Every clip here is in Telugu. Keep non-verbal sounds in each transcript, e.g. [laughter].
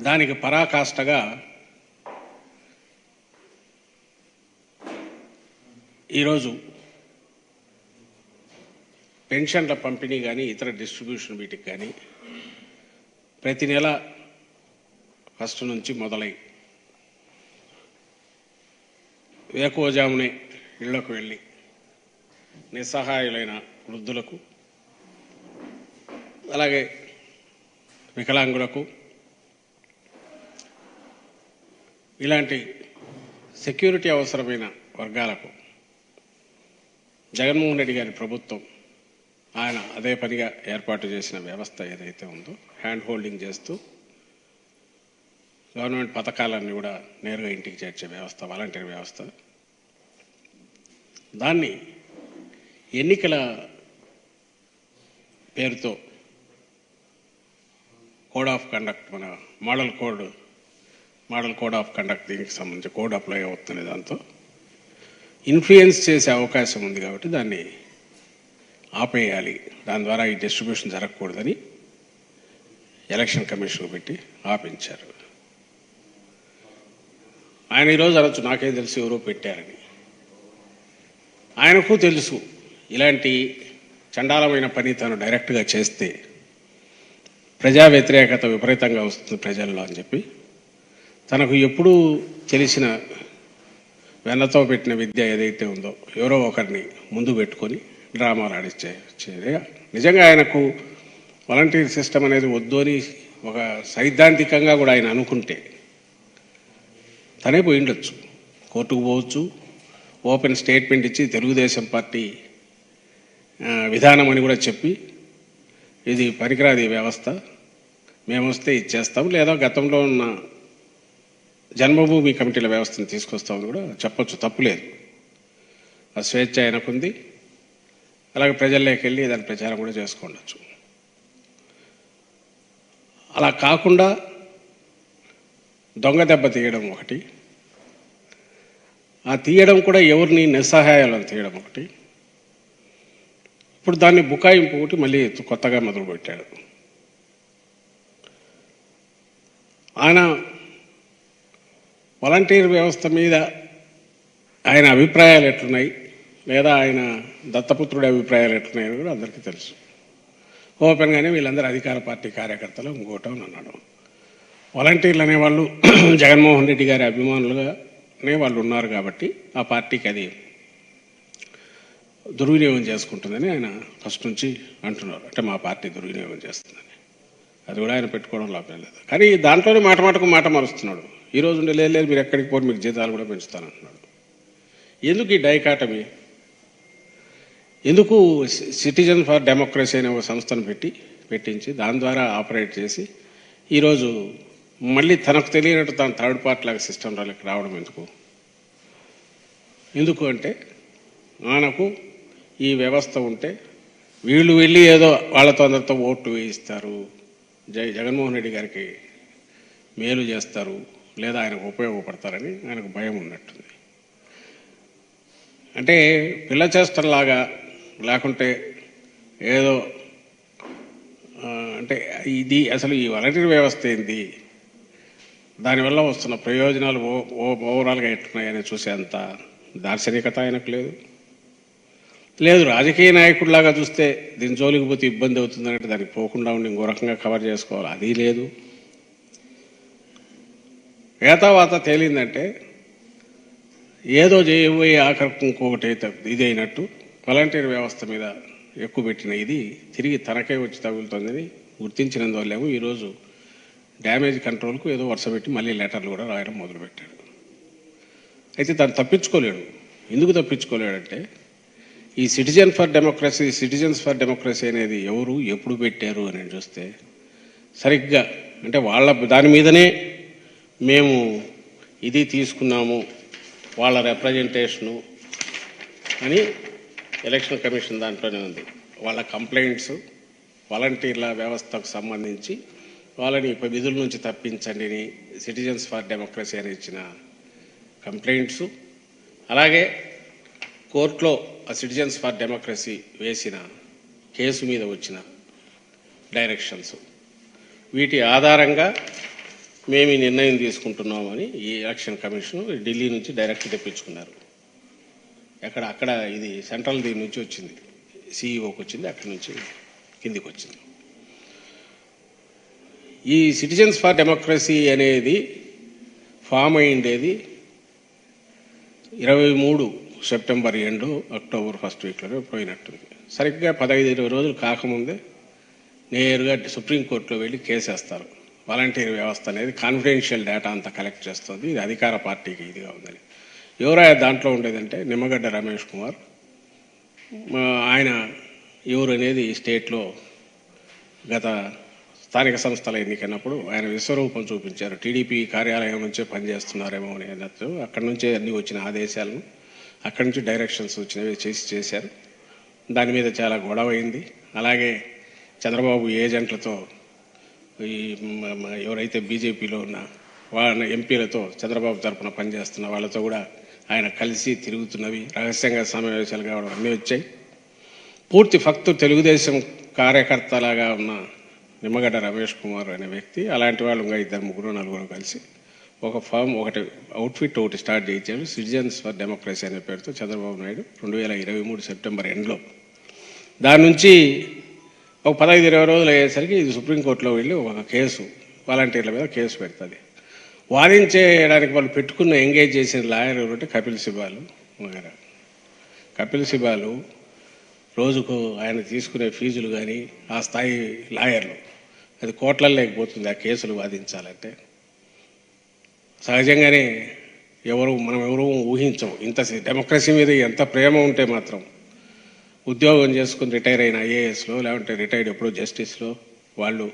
దానికి పరాకాష్ఠగా ఈరోజు పెన్షన్ల పంపిణీ కానీ ఇతర డిస్ట్రిబ్యూషన్ వీటికి కానీ ప్రతి నెల ఫస్ట్ నుంచి మొదలై వేకోజామునే ఇళ్ళకు వెళ్ళి నిస్సహాయులైన వృద్ధులకు అలాగే వికలాంగులకు ఇలాంటి సెక్యూరిటీ అవసరమైన వర్గాలకు జగన్మోహన్ రెడ్డి గారి ప్రభుత్వం ఆయన అదే పనిగా ఏర్పాటు చేసిన వ్యవస్థ ఏదైతే ఉందో హ్యాండ్ హోల్డింగ్ చేస్తూ గవర్నమెంట్ పథకాలన్నీ కూడా నేరుగా ఇంటికి చేర్చే వ్యవస్థ వాలంటీర్ వ్యవస్థ. దాన్ని ఎన్నికల పేరుతో కోడ్ ఆఫ్ కండక్ట్ మన model code model code of conduct దీనికి సంబంధించి కోడ్ అప్లై అవుతుంది దాంతో ఇన్ఫ్లుయెన్స్ చేసే అవకాశం ఉంది కాబట్టి దాన్ని ఆపేయాలి. దాని ద్వారా ఈ డిస్ట్రిబ్యూషన్ జరగకూడదని ఎలక్షన్ కమిషన్ పెట్టి ఆపించారు. ఆయన ఈరోజు అనొచ్చు నాకేం తెలుసు ఎవరో పెట్టారని. ఆయనకు తెలుసు ఇలాంటి చండాలమైన పని తను డైరెక్ట్గా చేస్తే ప్రజా వ్యతిరేకత విపరీతంగా వస్తుంది ప్రజల్లో అని చెప్పి. తనకు ఎప్పుడూ తెలిసిన వెన్నతో పెట్టిన విద్య ఏదైతే ఉందో ఎవరో ఒకరిని ముందు పెట్టుకొని డ్రామాలు ఆడిచ్చే నిజంగా ఆయనకు వాలంటీర్ సిస్టమ్ అనేది వద్దు అని ఒక సైద్ధాంతికంగా కూడా ఆయన అనుకుంటే తనే పోయి ఉండొచ్చు కోర్టుకు పోవచ్చు ఓపెన్ స్టేట్మెంట్ ఇచ్చి తెలుగుదేశం పార్టీ విధానం అని కూడా చెప్పి ఇది పనికిరాది వ్యవస్థ మేము వస్తే ఇచ్చేస్తాం లేదా గతంలో ఉన్న జన్మభూమి కమిటీల వ్యవస్థను తీసుకొస్తామని కూడా చెప్పొచ్చు తప్పులేదు ఆ స్వేచ్ఛ ఆయనకుంది. అలాగే ప్రజల్లోకి వెళ్ళి దాని ప్రచారం కూడా చేసుకోవచ్చు అలా కాకుండా దొంగ దెబ్బ తీయడం ఒకటి ఆ తీయడం కూడా ఎవరిని నిస్సహాయాలను తీయడం ఒకటి. ఇప్పుడు దాన్ని బుకాయింపు ఒకటి మళ్ళీ కొత్తగా మొదలుపెట్టాడు. ఆయన వాలంటీర్ వ్యవస్థ మీద ఆయన అభిప్రాయాలు ఎట్లున్నాయి? లేదా ఆయన దత్తపుత్రుడి అభిప్రాయాలు ఎట్లున్నాయని కూడా అందరికీ తెలుసు. ఓపెన్గానే వీళ్ళందరూ అధికార పార్టీ కార్యకర్తలు ఇంకోటం అన్నాడు వాలంటీర్లు అనేవాళ్ళు [clears throat] జగన్మోహన్ రెడ్డి గారి అభిమానులుగానే వాళ్ళు ఉన్నారు కాబట్టి ఆ పార్టీకి అది దుర్వినియోగం చేసుకుంటుందని ఆయన ఫస్ట్ నుంచి అంటున్నారు. అంటే మా పార్టీ దుర్వినియోగం చేస్తుందని. అది కూడా ఆయన పెట్టుకోవడం లాభం లేదు. కానీ దాంట్లోనే మాట మాటకు మాట మారుస్తున్నాడు. ఈరోజు ఉండే లేదు లేదు మీరు ఎక్కడికి పోరు మీకు జీతాలు కూడా పెంచుతానంటున్నాడు ఎందుకు ఈ డైకాటమీ? ఎందుకు సిటిజన్ ఫర్ డెమోక్రసీ అనే ఒక సంస్థను పెట్టి పెట్టించి దాని ద్వారా ఆపరేట్ చేసి ఈరోజు మళ్ళీ తనకు తెలియనట్టు తన థర్డ్ పార్ట్ లాగా సిస్టమ్ రాళ్ళకి రావడం ఎందుకు? ఎందుకు అంటే మనకు ఈ వ్యవస్థ ఉంటే వీళ్ళు వెళ్ళి ఏదో వాళ్ళతో అందరితో ఓట్లు వేయిస్తారు. జై జగన్మోహన్ రెడ్డి గారికి మేలు చేస్తారు. లేదా ఆయనకు ఉపయోగపడతారని ఆయనకు భయం ఉన్నట్టుంది. అంటే పిల్ల చేస్తలాగా లేకుంటే ఏదో అంటే ఇది అసలు ఈ వాలంటీర్ వ్యవస్థ ఏంది? దానివల్ల వస్తున్న ప్రయోజనాలు ఓ- ఓ- ఓవరాల్గా ఎట్టున్నాయని చూసేంత దార్శనికత ఆయనకు లేదు. లేదు రాజకీయ నాయకుడిలాగా చూస్తే దీని జోలికి పోతే ఇబ్బంది అవుతుందంటే దానికి పోకుండా ఉండి ఇంకో రకంగా కవర్ చేసుకోవాలి. అది లేదు. ఏతావాత తేలిందంటే ఏదో చేయబోయే ఆఖరికి ఇంకొకటి అయితే ఇది అయినట్టు వాలంటీర్ వ్యవస్థ మీద ఎక్కువ పెట్టిన ఇది తిరిగి తనకే వచ్చి తగులుతుందని గుర్తించినందువల్లేమో ఈరోజు డ్యామేజ్ కంట్రోల్కు ఏదో వరుస పెట్టి మళ్ళీ లెటర్లు కూడా రాయడం మొదలుపెట్టాడు. అయితే తను తప్పించుకోలేడు. ఎందుకు తప్పించుకోలేడంటే ఈ citizen for democracy citizens for democracy అనేది ఎవరు ఎప్పుడు పెట్టారు అని చూస్తే సరిగ్గా అంటే వాళ్ళ దాని మీదనే మేము ఇది తీసుకున్నాము వాళ్ళ రిప్రజెంటేషను అని ఎలక్షన్ కమిషన్ దాంట్లోనే ఉంది. వాళ్ళ కంప్లైంట్స్ వాలంటీర్ల వ్యవస్థకు సంబంధించి వాళ్ళని ఇప్పుడు విధుల నుంచి తప్పించండిని సిటిజన్స్ ఫర్ డెమోక్రసీ అని ఇచ్చిన కంప్లైంట్స్ అలాగే కోర్టులో ఆ సిటిజన్స్ ఫర్ డెమోక్రసీ వేసిన కేసు మీద వచ్చిన డైరెక్షన్స్ వీటి ఆధారంగా మేము ఈ నిర్ణయం తీసుకుంటున్నామని ఈ ఎలక్షన్ కమిషన్ ఢిల్లీ నుంచి డైరెక్ట్ తెప్పించుకున్నారు. ఎక్కడ అక్కడ ఇది సెంట్రల్ దీని నుంచి వచ్చింది. సిఇఓకి వచ్చింది అక్కడి నుంచి కిందికి వచ్చింది. ఈ సిటిజన్స్ ఫర్ డెమోక్రసీ అనేది ఫామ్ అయ్యిండేది ఇరవై మూడు సెప్టెంబర్ ఎండు అక్టోబర్ ఫస్ట్ వీక్లోనే పోయినట్టుంది. సరిగ్గా పదహైదు ఇరవై రోజులు కాకముందే నేరుగా సుప్రీంకోర్టులో వెళ్ళి కేసేస్తారు. వాలంటీర్ వ్యవస్థ అనేది కాన్ఫిడెన్షియల్ డేటా అంతా కలెక్ట్ చేస్తుంది. ఇది అధికార పార్టీకి ఇదిగా ఉందని. ఎవరా దాంట్లో ఉండేదంటే నిమ్మగడ్డ రమేష్ కుమార్. ఆయన ఎవరు అనేది స్టేట్లో గత స్థానిక సంస్థల ఎన్నికైనప్పుడు ఆయన విశ్వరూపం చూపించారు. టీడీపీ కార్యాలయం నుంచే పనిచేస్తున్నారేమో అని అన్నట్టు అక్కడి నుంచే అన్ని వచ్చిన ఆదేశాలను అక్కడి నుంచి డైరెక్షన్స్ వచ్చినవి చేసి చేశారు. దాని మీద చాలా గొడవ అయింది. అలాగే చంద్రబాబు ఏజెంట్లతో ఈ ఎవరైతే బీజేపీలో ఉన్న వాళ్ళ ఎంపీలతో చంద్రబాబు తరఫున పనిచేస్తున్న వాళ్ళతో కూడా ఆయన కలిసి తిరుగుతున్నవి. రహస్యంగా సమావేశాలు కావడం అన్నీ వచ్చాయి. పూర్తి ఫక్తు తెలుగుదేశం కార్యకర్తలాగా ఉన్న నిమ్మగడ్డ రమేష్ కుమార్ అనే వ్యక్తి అలాంటి వాళ్ళు ఇంకా ఇద్దరు ముగ్గురు నలుగురు కలిసి ఒక ఫామ్ ఒకటి అవుట్ఫిట్ ఒకటి స్టార్ట్ చేయించారు. సిటిజన్స్ ఫర్ డెమోక్రసీ అనే పేరుతో చంద్రబాబు నాయుడు రెండు వేల ఇరవై మూడు సెప్టెంబర్ ఎండ్లో. దాని నుంచి ఒక పదహైదు ఇరవై రోజులు అయ్యేసరికి ఇది సుప్రీంకోర్టులో వెళ్ళి ఒక కేసు వాలంటీర్ల మీద కేసు పెడుతుంది. వాదించేయడానికి వాళ్ళు పెట్టుకున్న ఎంగేజ్ చేసిన లాయర్ ఎవరంటే కపిల్ సిబాలు వగేరా. కపిల్ సిబాలు రోజుకు ఆయన తీసుకునే ఫీజులు కానీ ఆ స్థాయి లాయర్లు అది కోట్లలో లేకపోతుంది ఆ కేసులు వాదించాలంటే. సహజంగానే ఎవరు మనం ఎవరు ఊహించము. ఇంత డెమోక్రసీ మీద ఎంత ప్రేమ ఉంటే మాత్రం ఉద్యోగం చేసుకుని రిటైర్ అయిన ఐఏఎస్లో లేకుంటే రిటైర్డ్ ఎప్పుడో జస్టిస్లో వాళ్ళు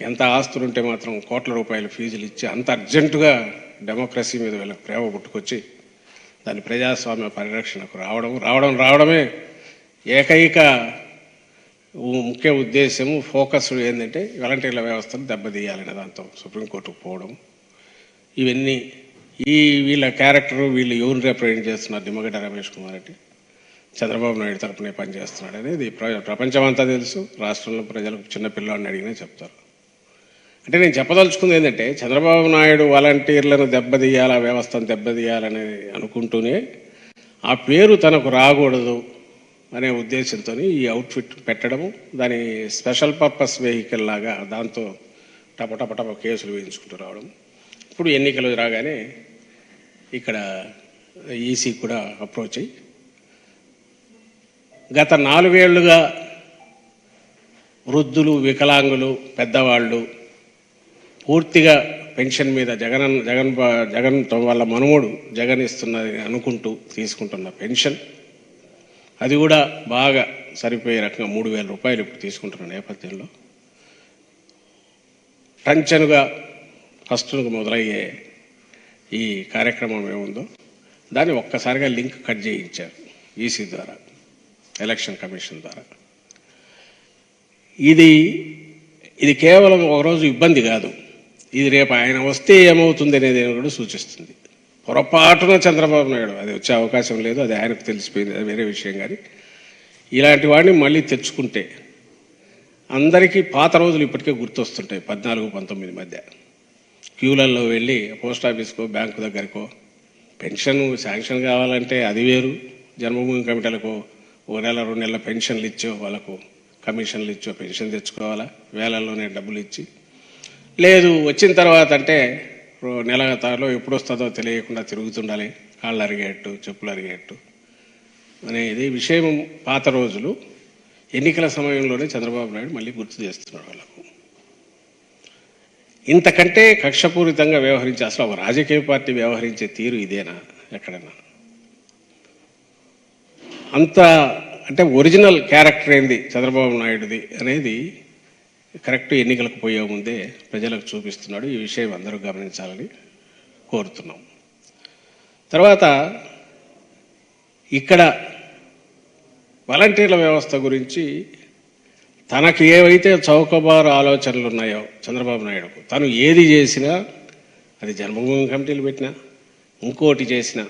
ఎంత ఆస్తులు ఉంటే మాత్రం కోట్ల రూపాయల ఫీజులు ఇచ్చి అంత అర్జెంటుగా డెమోక్రసీ మీద వీళ్ళకి ప్రేమ పుట్టుకొచ్చి దాని ప్రజాస్వామ్య పరిరక్షణకు రావడం రావడం రావడమే ఏకైక ముఖ్య ఉద్దేశము ఫోకస్ ఏంటంటే వాలంటీర్ల వ్యవస్థను దెబ్బతీయాలనే దాంతో సుప్రీంకోర్టుకు పోవడం. ఇవన్నీ ఈ వీళ్ళ క్యారెక్టర్ వీళ్ళు ఎవరిని రిప్రజెంట్ చేస్తున్నారు నిమ్మగడ్డ రమేష్ కుమార్ రెడ్డి? చంద్రబాబు నాయుడు తరపునే పనిచేస్తున్నాడు అనేది ప్ర- ప్రపంచమంతా తెలుసు. రాష్ట్రంలో ప్రజలకు చిన్న పిల్లాడిని అడిగినా చెప్తారు. అంటే నేను చెప్పదలుచుకుంది ఏంటంటే చంద్రబాబు నాయుడు వాలంటీర్లను దెబ్బతీయాలి ఆ వ్యవస్థను దెబ్బతీయాలని అనుకుంటూనే ఆ పేరు తనకు రాకూడదు అనే ఉద్దేశంతో ఈ అవుట్ఫిట్ పెట్టడము దాని స్పెషల్ పర్పస్ వెహికల్ లాగా దాంతో టపటపటప కేసులు వేయించుకుంటూ రావడం. ఇప్పుడు ఎన్నికలు రాగానే ఇక్కడ ఈసీ కూడా అప్రోచ్ అయ్యి గత నాలుగేళ్ళుగా వృద్ధులు వికలాంగులు పెద్దవాళ్ళు పూర్తిగా పెన్షన్ మీద జగన్ జగన్ జగన్ వాళ్ళ మనుమడు జగన్ ఇస్తున్నది అనుకుంటూ తీసుకుంటున్న పెన్షన్. అది కూడా బాగా సరిపోయే రకంగా మూడు వేల రూపాయలు ఇప్పుడు తీసుకుంటున్న నేపథ్యంలో. టంచనుగా ఫస్ట్ మొదలయ్యే ఈ కార్యక్రమం ఏముందో దాన్ని ఒక్కసారిగా లింక్ కట్ చేయించారు ఈసీ ద్వారా. ఎలక్షన్ కమిషన్ ద్వారా. ఇది ఇది కేవలం ఒకరోజు ఇబ్బంది కాదు. ఇది రేపు ఆయన వస్తే ఏమవుతుంది అనేది కూడా సూచిస్తుంది. పొరపాటున చంద్రబాబు నాయుడు అది వచ్చే అవకాశం లేదు అది ఆయనకు తెలిసిపోయింది అది వేరే విషయం కానీ. ఇలాంటి వాడిని మళ్ళీ తెచ్చుకుంటే అందరికీ పాత రోజులు ఇప్పటికే గుర్తొస్తుంటాయి పద్నాలుగు పంతొమ్మిది మధ్య. క్యూలలో వెళ్ళి పోస్ట్ ఆఫీస్కో బ్యాంకు దగ్గరకో పెన్షన్ శాంక్షన్ కావాలంటే అది వేరు జన్మభూమి కమిటీలకో ఓ నెల రెండు నెలల పెన్షన్లు ఇచ్చో వాళ్ళకు కమిషన్లు ఇచ్చో పెన్షన్ తెచ్చుకోవాలా? వేలల్లోనే డబ్బులు ఇచ్చి. లేదు వచ్చిన తర్వాత అంటే నెల తాలో ఎప్పుడు వస్తుందో తెలియకుండా తిరుగుతుండాలి. కాళ్ళు అరిగేట్టు చెప్పులు అరిగేట్టు. అనేది విషయం పాత రోజులు. ఎన్నికల సమయంలోనే చంద్రబాబు నాయుడు మళ్ళీ గుర్తు చేస్తున్నాడు వాళ్ళకు. ఇంతకంటే కక్షపూరితంగా వ్యవహరించే అసలు ఒక రాజకీయ పార్టీ వ్యవహరించే తీరు ఇదేనా ఎక్కడైనా అంత అంటే ఒరిజినల్ క్యారెక్టర్ ఏంది చంద్రబాబు నాయుడుది అనేది కరెక్ట్ ఎన్నికలకు పోయే ముందే ప్రజలకు చూపిస్తున్నాడు. ఈ విషయం అందరూ గమనించాలని కోరుతున్నాం. తర్వాత ఇక్కడ వాలంటీర్ల వ్యవస్థ గురించి తనకు ఏవైతే చౌకబారు ఆలోచనలు ఉన్నాయో చంద్రబాబు నాయుడుకు తను ఏది చేసినా అది జన్మభూమి కమిటీలు పెట్టినా ఇంకోటి చేసినా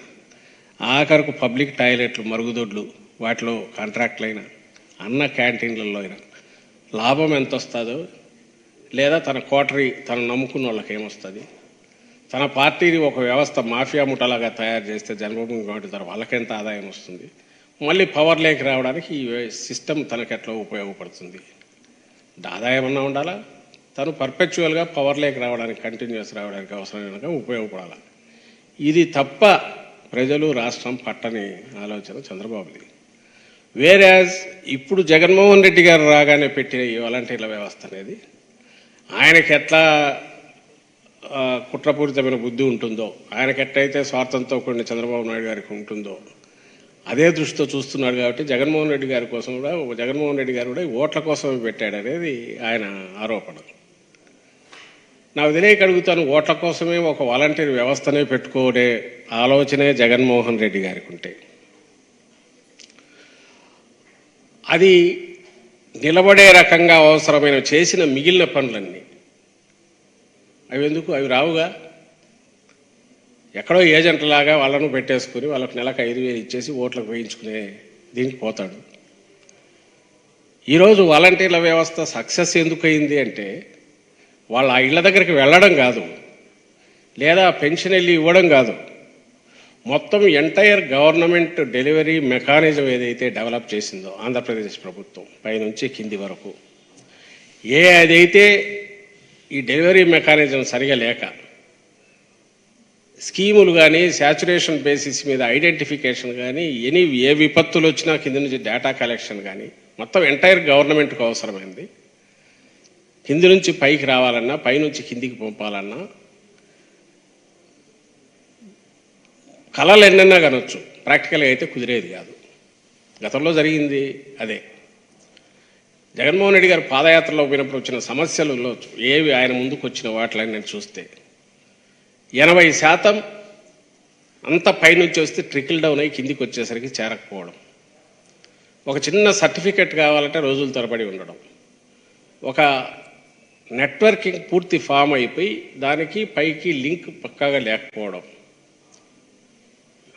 ఆఖరకు పబ్లిక్ టాయిలెట్లు మరుగుదొడ్లు వాటిలో కాంట్రాక్ట్లు అయినా అన్న క్యాంటీన్లలో అయినా లాభం ఎంత వస్తుందో లేదా తన కోటరీ తను నమ్ముకున్న వాళ్ళకి ఏమొస్తుంది తన పార్టీని ఒక వ్యవస్థ మాఫియా ముఠాలాగా తయారు చేస్తే జన్మభూమి కాబట్టి ద్వారా వాళ్ళకెంత ఆదాయం వస్తుంది మళ్ళీ పవర్ లేక రావడానికి ఈ సిస్టమ్ తనకు ఎట్లా ఉపయోగపడుతుంది? ఆదాయం అన్నా ఉండాలా? తను పర్పెచువల్గా పవర్ లేక రావడానికి కంటిన్యూస్ రావడానికి అవసరమైన ఉపయోగపడాలి? ఇది తప్ప ప్రజలు రాష్ట్రం పట్టని ఆలోచన చంద్రబాబుది. వేరాజ్ ఇప్పుడు జగన్మోహన్ రెడ్డి గారు రాగానే పెట్టిన ఈ వాలంటీర్ల వ్యవస్థ అనేది ఆయనకి ఎట్లా కుట్రపూరితమైన బుద్ధి ఉంటుందో ఆయనకి ఎట్లయితే స్వార్థంతో కూడిన చంద్రబాబు నాయుడు గారికి ఉంటుందో అదే దృష్టితో చూస్తున్నాడు కాబట్టి జగన్మోహన్ రెడ్డి గారి కోసం కూడా జగన్మోహన్ రెడ్డి గారు కూడా ఓట్ల కోసమే పెట్టాడు అనేది ఆయన ఆరోపణ. నాకు తెలియక అడుగుతాను ఓట్ల కోసమే ఒక వాలంటీర్ వ్యవస్థనే పెట్టుకోడే ఆలోచనే జగన్మోహన్ రెడ్డి గారికి ఉంటే. అది నిలబడే రకంగా అవసరమైన చేసిన మిగిలిన పనులన్నీ. అవి ఎందుకు? అవి రావుగా. ఎక్కడో ఏజెంట్ లాగా వాళ్ళను పెట్టేసుకుని వాళ్ళకి నెలకు ఐదు వేలు ఇచ్చేసి ఓట్లకు వేయించుకునే దీనికి పోతాడు. ఈరోజు వాలంటీర్ల వ్యవస్థ సక్సెస్ ఎందుకు అయింది అంటే వాళ్ళ ఆ ఇళ్ళ దగ్గరికి వెళ్ళడం కాదు. లేదా పెన్షన్ వెళ్ళి ఇవ్వడం కాదు. మొత్తం ఎంటైర్ గవర్నమెంట్ డెలివరీ మెకానిజం ఏదైతే డెవలప్ చేసిందో ఆంధ్రప్రదేశ్ ప్రభుత్వం పైనుంచి కింది వరకు. ఏ అదైతే ఈ డెలివరీ మెకానిజం సరిగా లేక స్కీములు కానీ శాచురేషన్ బేసిస్ మీద ఐడెంటిఫికేషన్ కానీ ఎనీ ఏ విపత్తులు వచ్చినా కింద నుంచి డేటా కలెక్షన్ కానీ మొత్తం ఎంటైర్ గవర్నమెంట్కు అవసరమైంది. కింది నుంచి పైకి రావాలన్నా పైనుంచి కిందికి పంపాలన్నా కళలు ఎన్నైనా కనొచ్చు. ప్రాక్టికల్గా అయితే కుదిరేది కాదు. గతంలో జరిగింది అదే. జగన్మోహన్ రెడ్డి గారు పాదయాత్రలో పోయినప్పుడు వచ్చిన సమస్యలలో ఏవి ఆయన ముందుకు వచ్చిన వాటిని నేను చూస్తే ఎనభై శాతం అంత పైనుంచి వస్తే ట్రికిల్ డౌన్ అయ్యి కిందికి వచ్చేసరికి చేరకపోవడం. ఒక చిన్న సర్టిఫికెట్ కావాలంటే రోజులు తరబడి ఉండడం. ఒక నెట్వర్కింగ్ పూర్తి ఫామ్ అయిపోయి దానికి పైకి లింక్ పక్కాగా లేకపోవడం.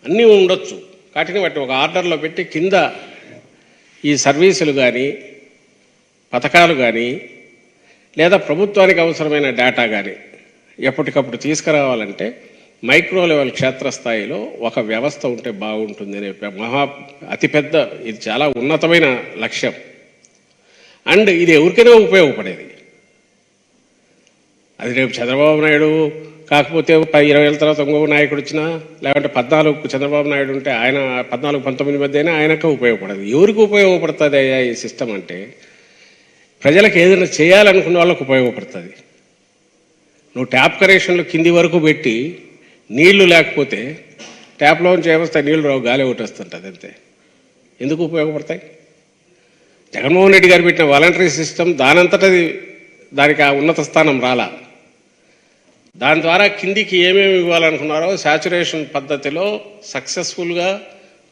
అన్నీ ఉండొచ్చు. వాటిని వాటి ఒక ఆర్డర్లో పెట్టి కింద ఈ సర్వీసులు కానీ పథకాలు కానీ లేదా ప్రభుత్వానికి అవసరమైన డేటా కానీ ఎప్పటికప్పుడు తీసుకురావాలంటే మైక్రో లెవెల్ క్షేత్రస్థాయిలో ఒక వ్యవస్థ ఉంటే బాగుంటుంది అనే మహా అతిపెద్ద ఇది చాలా ఉన్నతమైన లక్ష్యం. అండ్ ఇది ఎవరికైనా ఉపయోగపడేది. అది రేపు చంద్రబాబు నాయుడు కాకపోతే ప- ఇరవై ఏళ్ళ తర్వాత ఇంకో నాయకుడు వచ్చినా లేకుంటే పద్నాలుగు చంద్రబాబు నాయుడు ఉంటే ఆయన పద్నాలుగు పంతొమ్మిది మధ్య అయినా ఆయనకు ఉపయోగపడదు. ఎవరికి ఉపయోగపడుతుంది అయ్యా ఈ సిస్టమ్ అంటే ప్రజలకు ఏదైనా చేయాలనుకున్న వాళ్ళకు ఉపయోగపడుతుంది. నువ్వు ట్యాప్ కనెక్షన్లు కింది వరకు పెట్టి నీళ్ళు లేకపోతే ట్యాప్లో నుంచి ఏమొస్తాయి నీళ్ళు రావు గాలి ఒకటి అంతే. ఎందుకు ఉపయోగపడతాయి? జగన్మోహన్ రెడ్డి గారు పెట్టిన వాలంటరీ సిస్టమ్ దానంతటది దానికి ఆ ఉన్నత స్థానం రాలా. దాని ద్వారా కిందికి ఏమేమి ఇవ్వాలనుకున్నారో శాచురేషన్ పద్ధతిలో సక్సెస్ఫుల్గా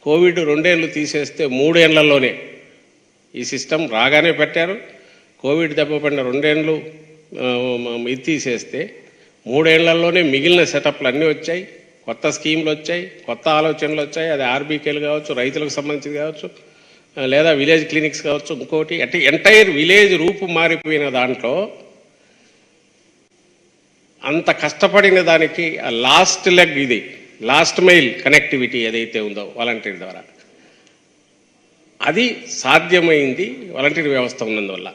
కోవిడ్ రెండేళ్ళు తీసేస్తే మూడేళ్ళలోనే ఈ సిస్టమ్ రాగానే పెట్టారు. కోవిడ్ దెబ్బపడిన రెండేళ్ళు ఇది తీసేస్తే మూడేళ్ళలోనే మిగిలిన సెటప్లు అన్నీ వచ్చాయి. కొత్త స్కీమ్లు వచ్చాయి కొత్త ఆలోచనలు వచ్చాయి. అది ఆర్బీకేలు కావచ్చు రైతులకు సంబంధించి కావచ్చు. లేదా విలేజ్ క్లినిక్స్ కావచ్చు ఇంకోటి అంటే ఎంటైర్ విలేజ్ రూపు మారిపోయిన దాంట్లో అంత కష్టపడిన దానికి లాస్ట్ లెగ్ ఇది లాస్ట్ మైల్ కనెక్టివిటీ ఏదైతే ఉందో వాలంటీర్ ద్వారా. అది సాధ్యమైంది వాలంటీర్ వ్యవస్థ ఉన్నందువల్ల.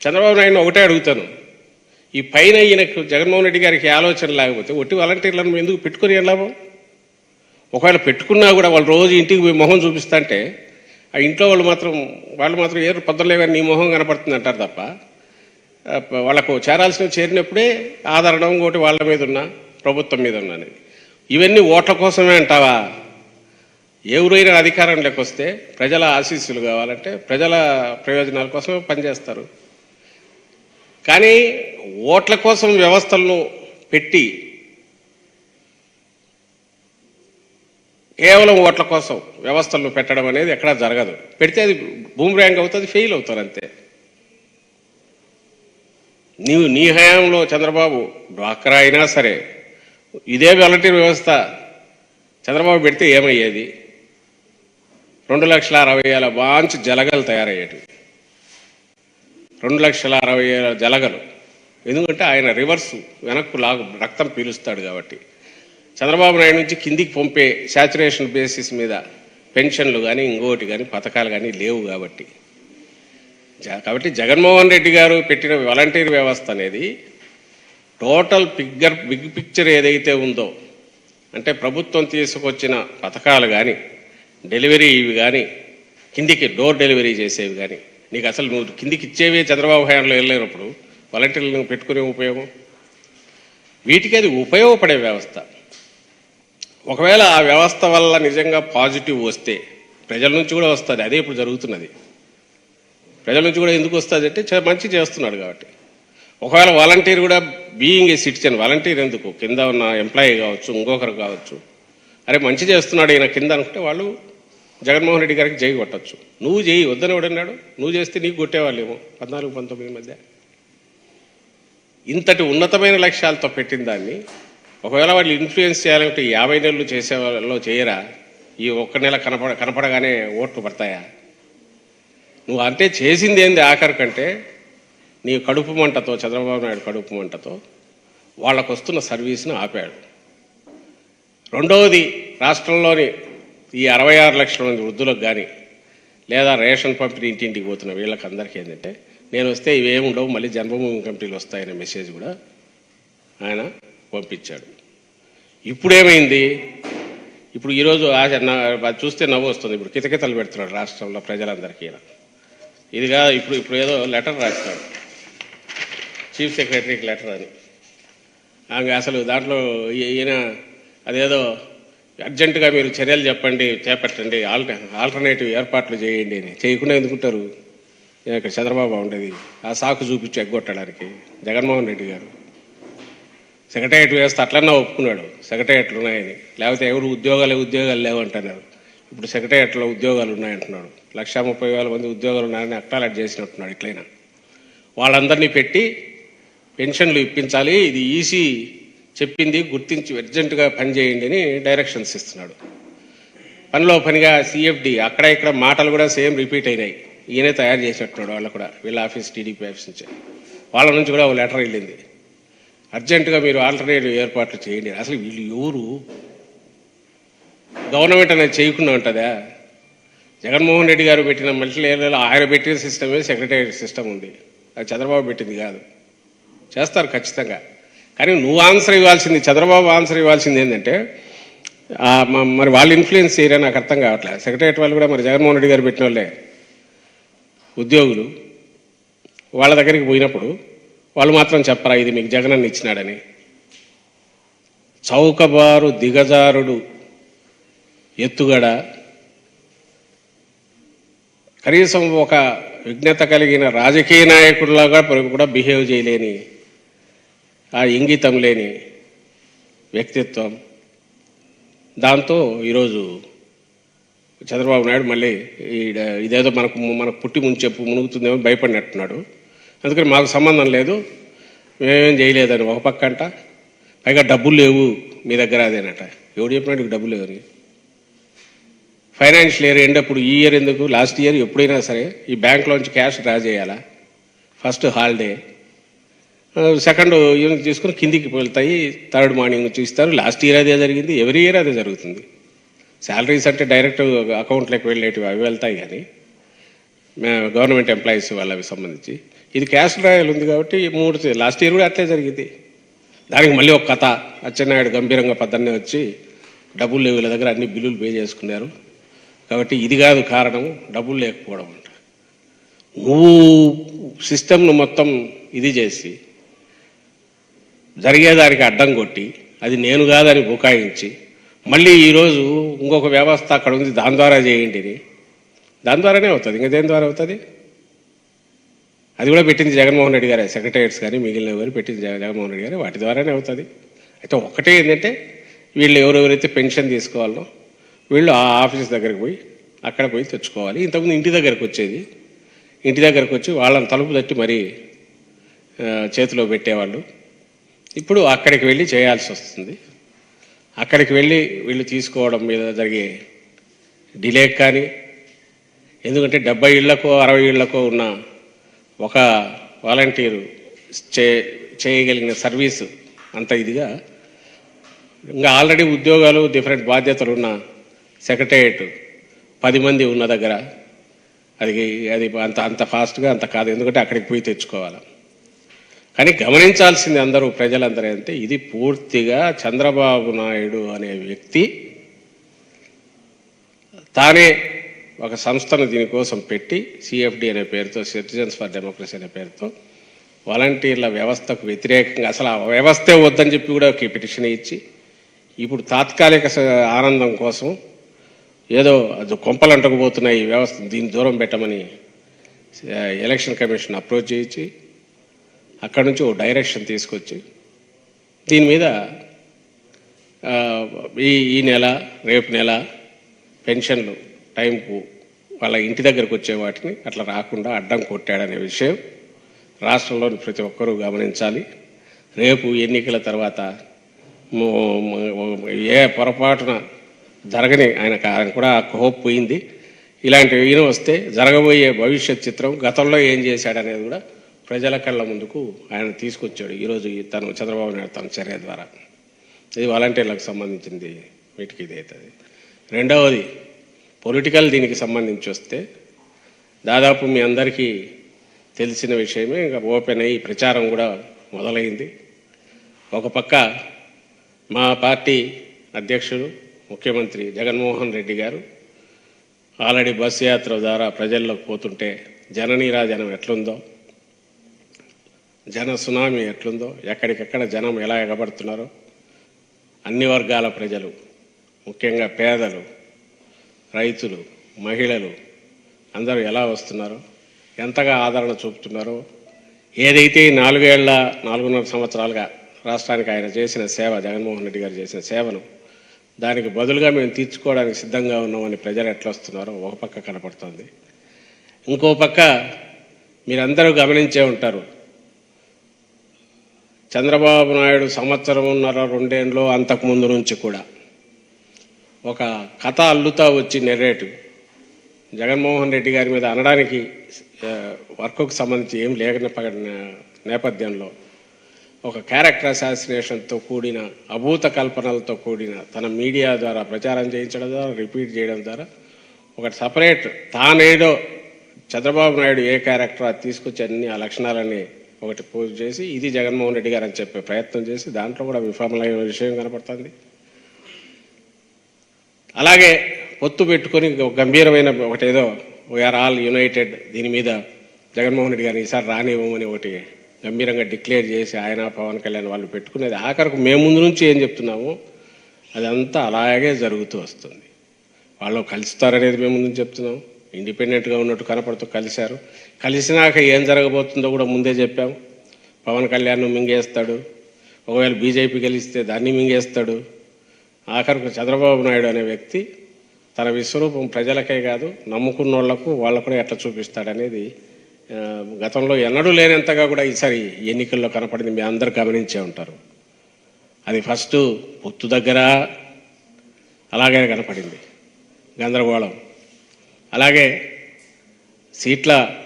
చంద్రబాబు నాయుడు ఒకటే అడుగుతాను ఈ పైన ఈయనకు జగన్మోహన్ రెడ్డి గారికి ఆలోచన లేకపోతే ఒట్టి వాలంటీర్లను ఎందుకు పెట్టుకుని వెళ్ళాము? లాభం ఒకవేళ పెట్టుకున్నా కూడా వాళ్ళు రోజు ఇంటికి పోయి మొహం చూపిస్తుంటే ఆ ఇంట్లో వాళ్ళు మాత్రం వాళ్ళు మాత్రం ఏరు పొద్దులే కానీ నీ మొహం కనపడుతుంది అంటారు తప్ప వాళ్ళకు చేరాల్సిన చేరినప్పుడే ఆదరణ ఒకటి వాళ్ళ మీద ఉన్నా ప్రభుత్వం మీద ఉన్నా అనేది. ఇవన్నీ ఓట్ల కోసమే అంటావా? ఎవరైనా అధికారంలోకి వస్తే ప్రజల ఆశీస్సులు కావాలంటే ప్రజల ప్రయోజనాల కోసమే పనిచేస్తారు. కానీ ఓట్ల కోసం వ్యవస్థలను పెట్టి కేవలం ఓట్ల కోసం వ్యవస్థలు పెట్టడం అనేది ఎక్కడా జరగదు. పెడితే అది భూమి ర్యాంక్ అవుతుంది ఫెయిల్ అవుతారు అంతే. నీవు నీ హయాంలో చంద్రబాబు డ్వాక్రా అయినా సరే ఇదే వాలంటీర్ వ్యవస్థ చంద్రబాబు పెడితే ఏమయ్యేది? రెండు లక్షల అరవై వేల బాంచ్ జలగలు తయారయ్యేటివి. రెండు లక్షల అరవై వేల జలగలు. ఎందుకంటే ఆయన రివర్స్ వెనక్కు లాగు రక్తం పీలుస్తాడు కాబట్టి. చంద్రబాబు నాయుడు నుంచి కిందికి పంపే శాచురేషన్ బేసిస్ మీద పెన్షన్లు కానీ ఇంకోటి కానీ పథకాలు కానీ లేవు కాబట్టి. కాబట్టి జగన్మోహన్ రెడ్డి గారు పెట్టిన వాలంటీర్ వ్యవస్థ అనేది టోటల్ పిగ్గర్ బిగ్ పిక్చర్ ఏదైతే ఉందో అంటే ప్రభుత్వం తీసుకొచ్చిన పథకాలు కానీ డెలివరీ ఇవి కానీ కిందికి డోర్ డెలివరీ చేసేవి కానీ నీకు అసలు నువ్వు కిందికి ఇచ్చేవి చంద్రబాబు హయాంలో వెళ్ళినప్పుడు వాలంటీర్లను పెట్టుకునే ఉపయోగం? వీటికి అది ఉపయోగపడే వ్యవస్థ. ఒకవేళ ఆ వ్యవస్థ వల్ల నిజంగా పాజిటివ్ వస్తే ప్రజల నుంచి కూడా వస్తుంది. అదే ఇప్పుడు జరుగుతున్నది. ప్రజల నుంచి కూడా ఎందుకు వస్తుంది అంటే మంచి చేస్తున్నాడు కాబట్టి. ఒకవేళ వాలంటీర్ కూడా బీయింగ్ ఏ సిటిజన్ వాలంటీర్ ఎందుకు? కింద ఉన్న ఎంప్లాయీ కావచ్చు ఇంకొకరు కావచ్చు. అరే మంచి చేస్తున్నాడు ఈయన కింద అనుకుంటే వాళ్ళు జగన్మోహన్ రెడ్డి గారికి జై కొట్టచ్చు. నువ్వు చేయి వద్దని ఎవడన్నాడు నువ్వు చేస్తే నీకు కొట్టేవాళ్ళేమో. పద్నాలుగు పంతొమ్మిది మధ్య. ఇంతటి ఉన్నతమైన లక్ష్యాలతో పెట్టిన దాన్ని ఒకవేళ వాళ్ళు ఇన్ఫ్లుయెన్స్ చేయాలంటే యాభై నెలలు చేసే వాళ్ళలో చేయరా? ఈ ఒక్క నెల కనపడ కనపడగానే ఓట్లు పడతాయా? నువ్వు అంటే చేసింది ఏంది ఆఖరి కంటే నీ కడుపు మంటతో చంద్రబాబు నాయుడు కడుపు మంటతో వాళ్ళకు వస్తున్న సర్వీస్ను ఆపాడు. రెండవది రాష్ట్రంలోని ఈ అరవై ఆరు లక్షల మంది వృద్ధులకు కానీ లేదా రేషన్ పంపిణీ ఇంటింటికి పోతున్న వీళ్ళకి అందరికీ ఏంటంటే నేను వస్తే ఇవేమి ఉండవు మళ్ళీ జన్మభూమి కమిటీలు వస్తాయనే మెసేజ్ కూడా ఆయన పంపించాడు. ఇప్పుడేమైంది? ఇప్పుడు ఈరోజు ఆశ అది చూస్తే నవ్వు వస్తుంది. ఇప్పుడు కితకితలు పెడుతున్నాడు రాష్ట్రంలో ప్రజలందరికీ ఇది కాదు ఇప్పుడు ఇప్పుడు ఏదో లెటర్ రాస్తాడు చీఫ్ సెక్రటరీకి లెటర్ అని. ఆమె అసలు దాంట్లో ఈయన అదేదో అర్జెంటుగా మీరు చర్యలు చెప్పండి చేపట్టండి ఆల్ట ఆల్టర్నేటివ్ ఏర్పాట్లు చేయండి అని. చేయకుండా ఎందుకుంటారు? ఇక్కడ చంద్రబాబు ఉండేది ఆ సాకు చూపించి ఎగ్గొట్టడానికి. జగన్మోహన్ రెడ్డి గారు. సెక్రటరియట్ వ్యవస్థ అట్లన్నా ఒప్పుకున్నాడు. సెక్రటరియట్లు ఉన్నాయని. లేకపోతే ఎవరు ఉద్యోగాలు ఉద్యోగాలు లేవు అంటున్నారు. ఇప్పుడు సెక్రటరియట్లో ఉద్యోగాలు ఉన్నాయంటున్నాడు. లక్షా ముప్పై వేల మంది ఉద్యోగాలు ఉన్నాయని అక్టాలెట్ చేసినట్టున్నాడు ఎట్లయినా వాళ్ళందరినీ పెట్టి పెన్షన్లు ఇప్పించాలి. ఇది ఈసీ చెప్పింది గుర్తించి అర్జెంటుగా పనిచేయండి అని డైరెక్షన్స్ ఇస్తున్నాడు. పనిలో పనిగా సిఎఫ్డి అక్కడ ఇక్కడ మాటలు కూడా సేమ్ రిపీట్ అయినాయి. ఈయనే తయారు చేసినట్టున్నాడు వాళ్ళు కూడా వీళ్ళ ఆఫీస్ టీడీపీ ఆఫీస్ నుంచి. వాళ్ళ నుంచి కూడా ఒక లెటర్ వెళ్ళింది. అర్జెంటుగా మీరు ఆల్టర్నేటివ్ ఏర్పాట్లు చేయండి అసలు వీళ్ళు ఎవరు? గవర్నమెంట్ అనేది చేయకుండా ఉంటుందా? జగన్మోహన్ రెడ్డి గారు పెట్టిన మల్టీలేయర్లలో ఆయన పెట్టిన సిస్టమే సెక్రటరీ సిస్టమ్ ఉంది. అది చంద్రబాబు పెట్టింది కాదు. చేస్తారు ఖచ్చితంగా. కానీ నువ్వు ఆన్సర్ ఇవ్వాల్సింది చంద్రబాబు ఆన్సర్ ఇవ్వాల్సింది ఏంటంటే మరి వాళ్ళు ఇన్ఫ్లుయెన్స్ చేయరా నాకు అర్థం కావట్లేదు. సెక్రటరీ వాళ్ళు కూడా మరి జగన్మోహన్ రెడ్డి గారు పెట్టిన వాళ్ళే. ఉద్యోగులు వాళ్ళ దగ్గరికి పోయినప్పుడు వాళ్ళు మాత్రం చెప్పరా ఇది మీకు జగనన్న ఇచ్చినాడని. చౌకబారు దిగజారుడు ఎత్తుగడ కనీసం ఒక విజ్ఞత కలిగిన రాజకీయ నాయకుడిలాగా కూడా బిహేవ్ చేయలేని ఆ ఇంగితం లేని వ్యక్తిత్వం. దాంతో ఈరోజు చంద్రబాబు నాయుడు మళ్ళీ ఈడ ఇదేదో మనకు మనకు పుట్టి ముందు చెప్పు మునుగుతుందేమో భయపడినట్టున్నాడు. అందుకని మాకు సంబంధం లేదు. మేమేం చేయలేదని ఒక పక్క అంట పైగా డబ్బులు లేవు మీ దగ్గర అదేనట ఎవడు చెప్పినట్టు డబ్బులు లేవని ఫైనాన్షియల్ ఇయర్ ఎండ్ అప్పుడు ఈ ఇయర్ ఎందుకు? లాస్ట్ ఇయర్ ఎప్పుడైనా సరే ఈ బ్యాంక్లోంచి క్యాష్ డ్రా చేయాలా? First holiday. సెకండ్ యూనిట్ తీసుకుని కిందికి వెళ్తాయి. థర్డ్ మార్నింగ్ చూస్తారు లాస్ట్ ఇయర్ అదే జరిగింది. ఎవరీ ఇయర్ అదే జరుగుతుంది. శాలరీస్ అంటే డైరెక్ట్ అకౌంట్లోకి వెళ్ళేటివి అవి వెళ్తాయి కానీ గవర్నమెంట్ ఎంప్లాయీస్ వాళ్ళవి సంబంధించి. ఇది క్యాష్ రాయల్ ఉంది కాబట్టి మూడు లాస్ట్ ఇయర్ కూడా అట్లే జరిగింది. దానికి మళ్ళీ ఒక కథ. అచ్చెన్నాయుడు గంభీరంగా పద్దన్నే వచ్చి డబ్బులు లేవు దగ్గర అన్ని బిల్లులు పే చేసుకున్నారు. కాబట్టి ఇది కాదు కారణం డబ్బులు లేకపోవడం అంట. నువ్వు సిస్టమ్ను మొత్తం ఇది చేసి జరిగేదానికి అడ్డం కొట్టి అది నేను కాదని బుకాయించి మళ్ళీ ఈరోజు ఇంకొక వ్యవస్థ అక్కడ ఉంది దాని ద్వారా చేయండి దాని ద్వారానే అవుతుంది. ఇంకా దేని ద్వారా అవుతుంది? అది కూడా పెట్టింది జగన్మోహన్ రెడ్డి గారే సెక్రటరియట్స్ కానీ మిగిలిన ఎవరు పెట్టింది జగన్మోహన్ రెడ్డి గారే. వాటి ద్వారానే అవుతుంది. అయితే ఒకటే ఏంటంటే వీళ్ళు ఎవరెవరైతే పెన్షన్ తీసుకోవాలో వీళ్ళు ఆ ఆఫీస్ దగ్గరికి పోయి అక్కడ పోయి తెచ్చుకోవాలి. ఇంతకుముందు ఇంటి దగ్గరకు వచ్చేది. ఇంటి దగ్గరకు వచ్చి వాళ్ళని తలుపు తట్టి మరీ చేతిలో పెట్టేవాళ్ళు. ఇప్పుడు అక్కడికి వెళ్ళి చేయాల్సి వస్తుంది. అక్కడికి వెళ్ళి వీళ్ళు తీసుకోవడం మీద జరిగే డిలే కానీ ఎందుకంటే డెబ్బై ఇళ్ళకో అరవై ఇళ్ళకో ఉన్న ఒక వాలంటీరు చే చేయగలిగిన సర్వీసు అంత ఇదిగా ఇంకా ఆల్రెడీ ఉద్యోగాలు డిఫరెంట్ బాధ్యతలు ఉన్న సెక్రటేరియట్ పది మంది ఉన్న దగ్గర అది అది అంత అంత ఫాస్ట్గా అంత కాదు ఎందుకంటే అక్కడికి పోయి తెచ్చుకోవాలి. కానీ గమనించాల్సింది అందరూ ప్రజలందరూ అంటే ఇది పూర్తిగా చంద్రబాబు నాయుడు అనే వ్యక్తి తానే ఒక సంస్థను దీనికోసం పెట్టి సిఎఫ్డి అనే పేరుతో సిటిజన్స్ ఫర్ డెమోక్రసీ అనే పేరుతో వాలంటీర్ల వ్యవస్థకు వ్యతిరేకంగా అసలు ఆ వ్యవస్థే వద్దని చెప్పి కూడా ఒక పిటిషన్ ఇచ్చి ఇప్పుడు తాత్కాలిక ఆనందం కోసం ఏదో అది కొంపలు అంటకపోతున్నాయి ఈ వ్యవస్థ దీన్ని దూరం పెట్టమని ఎలక్షన్ కమిషన్ అప్రోచ్ చేయించి అక్కడి నుంచి ఓ డైరెక్షన్ తీసుకొచ్చి దీని మీద ఈ ఈ నెల రేపు నెల పెన్షన్లు టైంకు వాళ్ళ ఇంటి దగ్గరకు వచ్చే వాటిని అట్లా రాకుండా అడ్డం కొట్టాడనే విషయం రాష్ట్రంలోని ప్రతి ఒక్కరూ గమనించాలి. రేపు ఎన్నికల తర్వాత ఏ పొరపాటున జరగని ఆయన ఆయన కూడా హోప్ పోయింది. ఇలాంటి ఈయన వస్తే జరగబోయే భవిష్యత్ చిత్రం గతంలో ఏం చేశాడనేది కూడా ప్రజల కళ్ళ ముందుకు ఆయన తీసుకొచ్చాడు ఈరోజు ఈ తను చంద్రబాబు నాయుడు తన చర్య ద్వారా. ఇది వాలంటీర్లకు సంబంధించింది వీటికి ఇది అవుతుంది. రెండవది పొలిటికల్ దీనికి సంబంధించి వస్తే దాదాపు మీ అందరికీ తెలిసిన విషయమే ఇంకా ఓపెన్ అయ్యి ప్రచారం కూడా మొదలైంది. ఒక పక్క మా పార్టీ అధ్యక్షుడు ముఖ్యమంత్రి జగన్మోహన్ రెడ్డి గారు ఆల్రెడీ బస్సు యాత్ర ద్వారా ప్రజల్లోకి పోతుంటే జననీరాజనం ఎట్లుందో జన సునామీ ఎట్లుందో ఎక్కడికెక్కడ జనం ఎలా ఎగబడుతున్నారో అన్ని వర్గాల ప్రజలు ముఖ్యంగా పేదలు రైతులు మహిళలు అందరూ ఎలా వస్తున్నారో? ఎంతగా ఆదరణ చూపుతున్నారో? ఏదైతే నాలుగేళ్ళ నాలుగున్నర సంవత్సరాలుగా రాష్ట్రానికి ఆయన చేసిన సేవ జగన్మోహన్ రెడ్డి గారు చేసిన సేవను దానికి బదులుగా మేము తీర్చుకోవడానికి సిద్ధంగా ఉన్నామని ప్రజలు ఎట్లా వస్తున్నారో ఒక పక్క కనపడుతుంది. ఇంకో పక్క మీరందరూ గమనించే ఉంటారు. చంద్రబాబు నాయుడు సంవత్సరంన్నర రెండేళ్ళు అంతకు ముందు నుంచి కూడా ఒక కథ అల్లుతా వచ్చి నెరేటివ్ జగన్మోహన్ రెడ్డి గారి మీద అనడానికి వర్క్కు సంబంధించి ఏం లేకపోయిన నేపథ్యంలో ఒక క్యారెక్టర్ అసాసినేషన్తో కూడిన అభూత కల్పనలతో కూడిన తన మీడియా ద్వారా ప్రచారం చేయించడం ద్వారా రిపీట్ చేయడం ద్వారా ఒక సపరేట్ తానేదో చంద్రబాబు నాయుడు ఏ క్యారెక్టర్ అది తీసుకొచ్చి అన్ని ఆ లక్షణాలని ఒకటి పూజ చేసి ఇది జగన్మోహన్ రెడ్డి గారు అని చెప్పే ప్రయత్నం చేసి దాంట్లో కూడా విఫలమైన విషయం కనపడుతుంది. అలాగే పొత్తు పెట్టుకొని గంభీరమైన ఒకటేదో వీఆర్ ఆల్ యునైటెడ్ దీని మీద జగన్మోహన్ రెడ్డి గారిని ఈసారి రానివ్వమని ఒకటి గంభీరంగా డిక్లేర్ చేసి ఆయన పవన్ కళ్యాణ్ వాళ్ళు పెట్టుకునేది ఆఖరికి మేము ముందు నుంచి ఏం చెప్తున్నాము అదంతా అలాగే జరుగుతూ వస్తుంది. వాళ్ళు కలుస్తారనేది మేము ముందు చెప్తున్నాం. ఇండిపెండెంట్గా ఉన్నట్టు కనపడుతూ కలిశారు. కలిసినాక ఏం జరగబోతుందో కూడా ముందే చెప్పాము పవన్ కళ్యాణ్ మింగేస్తాడు. ఒకవేళ బీజేపీ గెలిస్తే దాన్ని మింగేస్తాడు. ఆఖరికి చంద్రబాబు నాయుడు అనే వ్యక్తి తన విశ్వరూపం ప్రజలకే కాదు నమ్ముకున్న వాళ్ళకు వాళ్ళకు కూడా ఎట్లా చూపిస్తాడనేది గతంలో ఎన్నడూ లేనంతగా కూడా ఈసారి ఎన్నికల్లో కనపడింది మీ అందరు గమనించే ఉంటారు. అది ఫస్ట్ పొత్తు దగ్గర అలాగే కనపడింది గందరగోళం. అలాగే సీట్ల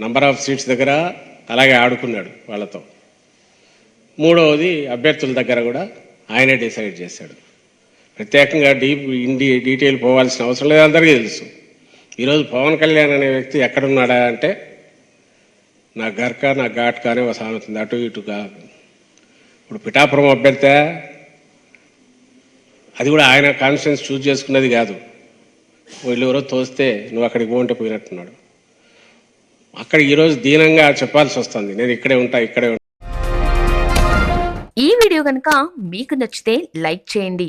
నంబర్ ఆఫ్ సీట్స్ దగ్గర అలాగే ఆడుకున్నాడు వాళ్ళతో. మూడవది అభ్యర్థుల దగ్గర కూడా ఆయనే డిసైడ్ చేశాడు. ప్రత్యేకంగా డీప్ ఇండి డీటెయిల్ పోవాల్సిన అవసరం లేదు అందరికీ తెలుసు. ఈరోజు పవన్ కళ్యాణ్ అనే వ్యక్తి ఎక్కడున్నాడా అంటే నా గర్క నా ఘాట్కా అనే ఒక సామెత ఉంది అటు ఇటుగా ఇప్పుడు పిఠాపురం అభ్యర్థి అది కూడా ఆయన కాన్ఫిడెన్స్ చూజ్ చేసుకున్నది కాదు. వీళ్ళు ఎవరో తోస్తే నువ్వు అక్కడికి పోంటే పోయినట్టున్నాడు. అక్కడ ఈరోజు దీనంగా చెప్పాల్సి వస్తుంది నేను ఇక్కడే ఉంటా ఇక్కడే ఉంటా ఈ వీడియో కనుక మీకు నచ్చితే లైక్ చేయండి.